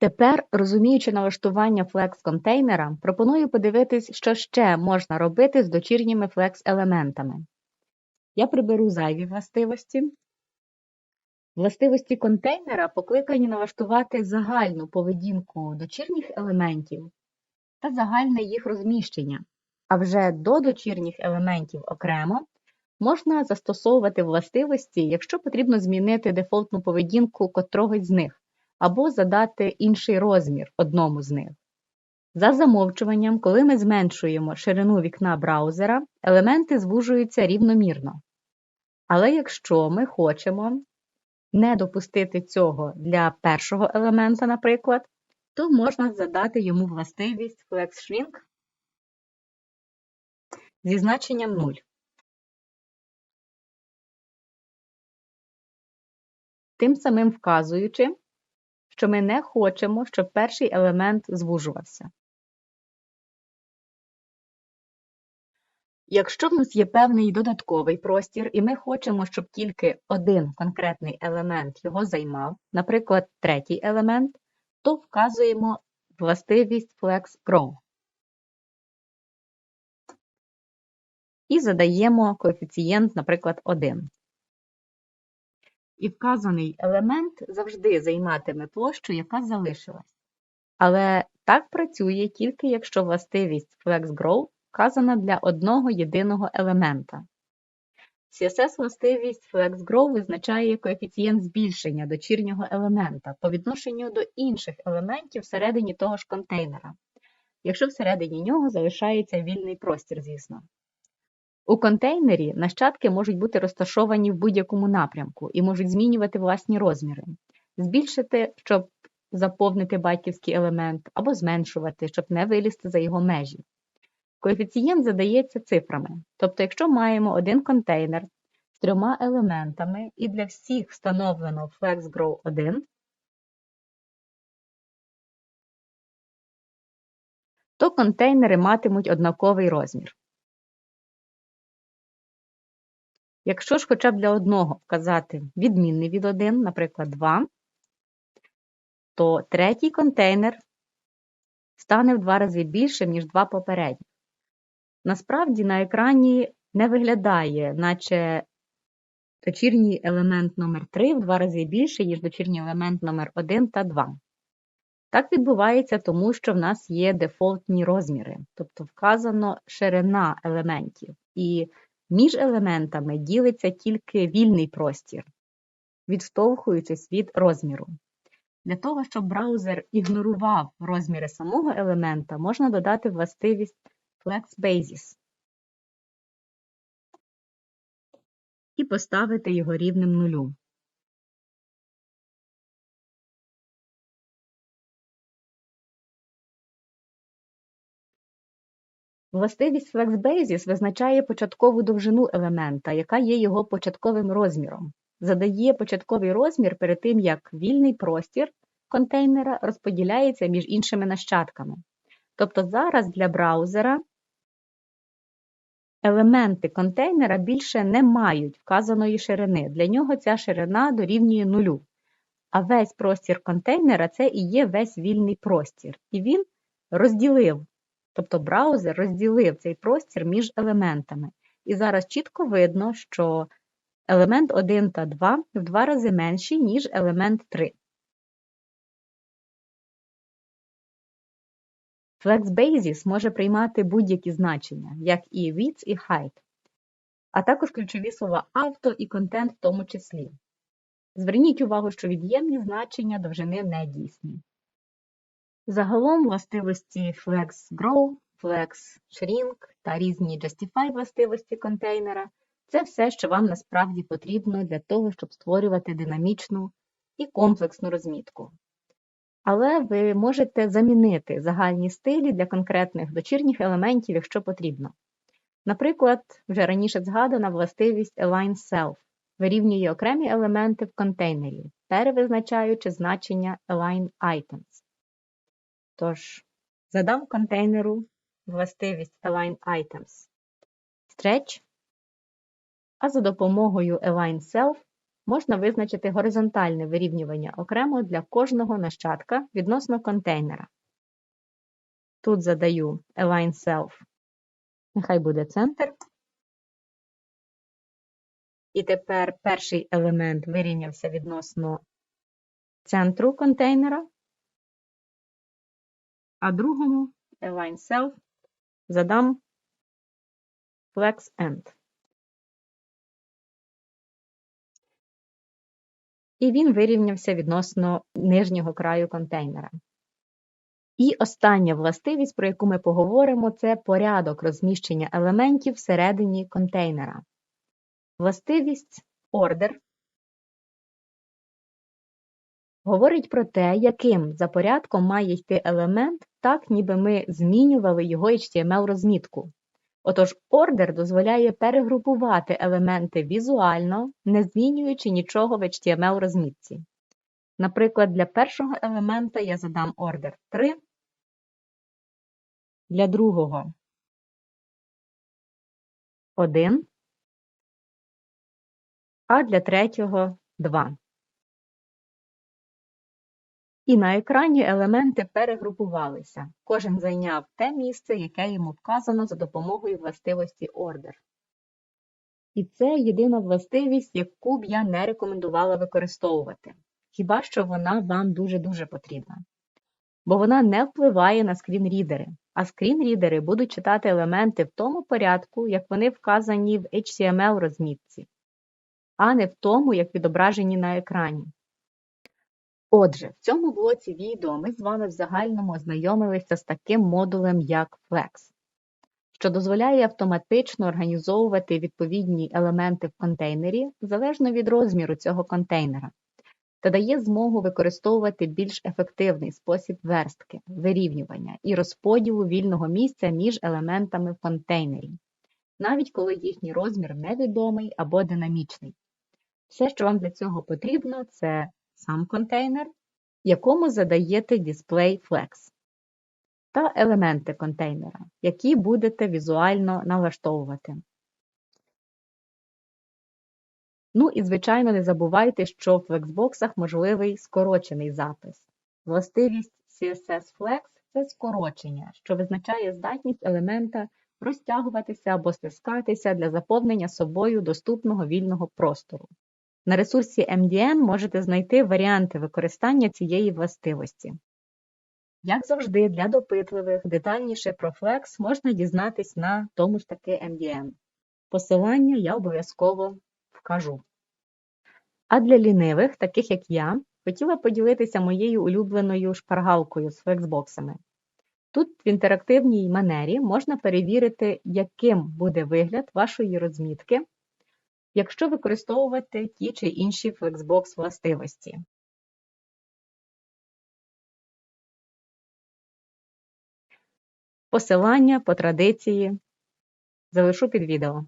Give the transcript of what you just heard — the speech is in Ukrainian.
Тепер, розуміючи налаштування Flex-контейнера, пропоную подивитись, що ще можна робити з дочірніми Flex-елементами. Я приберу зайві властивості. Властивості контейнера покликані налаштувати загальну поведінку дочірніх елементів та загальне їх розміщення, а вже до дочірніх елементів окремо можна застосовувати властивості, якщо потрібно змінити дефолтну поведінку котрогось з них, або задати інший розмір одному з них. За замовчуванням, коли ми зменшуємо ширину вікна браузера, елементи звужуються рівномірно. Але якщо ми хочемо не допустити цього для першого елемента, наприклад, то можна задати йому властивість FlexShrink зі значенням 0. Тим самим вказуючи, що ми не хочемо, щоб перший елемент звужувався. Якщо в нас є певний додатковий простір, і ми хочемо, щоб тільки один конкретний елемент його займав, наприклад, третій елемент, то вказуємо властивість FlexGrow. І задаємо коефіцієнт, наприклад, 1. І вказаний елемент завжди займатиме площу, яка залишилась. Але так працює тільки якщо властивість FlexGrow вказана для одного єдиного елемента. CSS-властивість FlexGrow визначає коефіцієнт збільшення дочірнього елемента по відношенню до інших елементів всередині того ж контейнера, якщо всередині нього залишається вільний простір, звісно. У контейнері нащадки можуть бути розташовані в будь-якому напрямку і можуть змінювати власні розміри, збільшити, щоб заповнити батьківський елемент, або зменшувати, щоб не вилізти за його межі. Коефіцієнт задається цифрами. Тобто, якщо маємо один контейнер з трьома елементами і для всіх встановлено FlexGrow 1, то контейнери матимуть однаковий розмір. Якщо ж хоча б для одного вказати відмінний від 1, наприклад, 2, то третій контейнер стане в два рази більшим, ніж два попередні. Насправді на екрані не виглядає, наче дочірній елемент номер 3 в два рази більший, ніж дочірній елемент номер 1 та 2. Так відбувається тому, що в нас є дефолтні розміри, тобто вказано ширина елементів. І між елементами ділиться тільки вільний простір, відштовхуючись від розміру. Для того, щоб браузер ігнорував розміри самого елемента, можна додати властивість Flex Basis і поставити його рівним нулю. Властивість FlexBasis визначає початкову довжину елемента, яка є його початковим розміром. Задає початковий розмір перед тим, як вільний простір контейнера розподіляється між іншими нащадками. Тобто зараз для браузера елементи контейнера більше не мають вказаної ширини. Для нього ця ширина дорівнює нулю. А весь простір контейнера це і є весь вільний простір. І він розділив Тобто браузер розділив цей простір між елементами. І зараз чітко видно, що елемент 1 та 2 в два рази менші, ніж елемент 3. FlexBasis може приймати будь-які значення, як і width і height, а також ключові слова авто і контент в тому числі. Зверніть увагу, що від'ємні значення довжини не дійсні. Загалом властивості FlexGrow, FlexShrink та різні Justify властивості контейнера це все, що вам насправді потрібно для того, щоб створювати динамічну і комплексну розмітку. Але ви можете замінити загальні стилі для конкретних дочірніх елементів, якщо потрібно. Наприклад, вже раніше згадана властивість Align Self вирівнює окремі елементи в контейнері, перевизначаючи значення Align Items. Тож, задам контейнеру властивість Align Items Stretch, а за допомогою Align Self можна визначити горизонтальне вирівнювання окремо для кожного нащадка відносно контейнера. Тут задаю Align Self, нехай буде центр. І тепер перший елемент вирівнявся відносно центру контейнера, а другому Align Self задам Flex End. І він вирівнявся відносно нижнього краю контейнера. І остання властивість, про яку ми поговоримо, це порядок розміщення елементів всередині контейнера. Властивість order говорить про те, яким за порядком має йти елемент, так ніби ми змінювали його HTML-розмітку. Отож, ордер дозволяє перегрупувати елементи візуально, не змінюючи нічого в HTML-розмітці. Наприклад, для першого елемента я задам ордер 3, для другого 1, а для третього 2. І на екрані елементи перегрупувалися. Кожен зайняв те місце, яке йому вказано за допомогою властивості Order. І це єдина властивість, яку б я не рекомендувала використовувати. Хіба що вона вам дуже-дуже потрібна. Бо вона не впливає на скрінрідери, а скрінрідери будуть читати елементи в тому порядку, як вони вказані в HTML-розмітці, а не в тому, як відображені на екрані. Отже, в цьому блоці відео ми з вами в загальному ознайомилися з таким модулем, як Flex, що дозволяє автоматично організовувати відповідні елементи в контейнері залежно від розміру цього контейнера, та дає змогу використовувати більш ефективний спосіб верстки, вирівнювання і розподілу вільного місця між елементами в контейнері, навіть коли їхній розмір невідомий або динамічний. Все, що вам для цього потрібно, це сам контейнер, якому задаєте DisplayFlex, та елементи контейнера, які будете візуально налаштовувати. Ну і, звичайно, не забувайте, що в Flexbox можливий скорочений запис. Властивість CSS Flex це скорочення, що визначає здатність елемента розтягуватися або стискатися для заповнення собою доступного вільного простору. На ресурсі MDN можете знайти варіанти використання цієї властивості. Як завжди, для допитливих детальніше про Flex можна дізнатись на тому ж таки MDN. Посилання я обов'язково вкажу. А для лінивих, таких як я, хотіла поділитися моєю улюбленою шпаргалкою з флексбоксами. Тут в інтерактивній манері можна перевірити, яким буде вигляд вашої розмітки якщо використовувати ті чи інші Flexbox властивості. Посилання по традиції залишу під відео.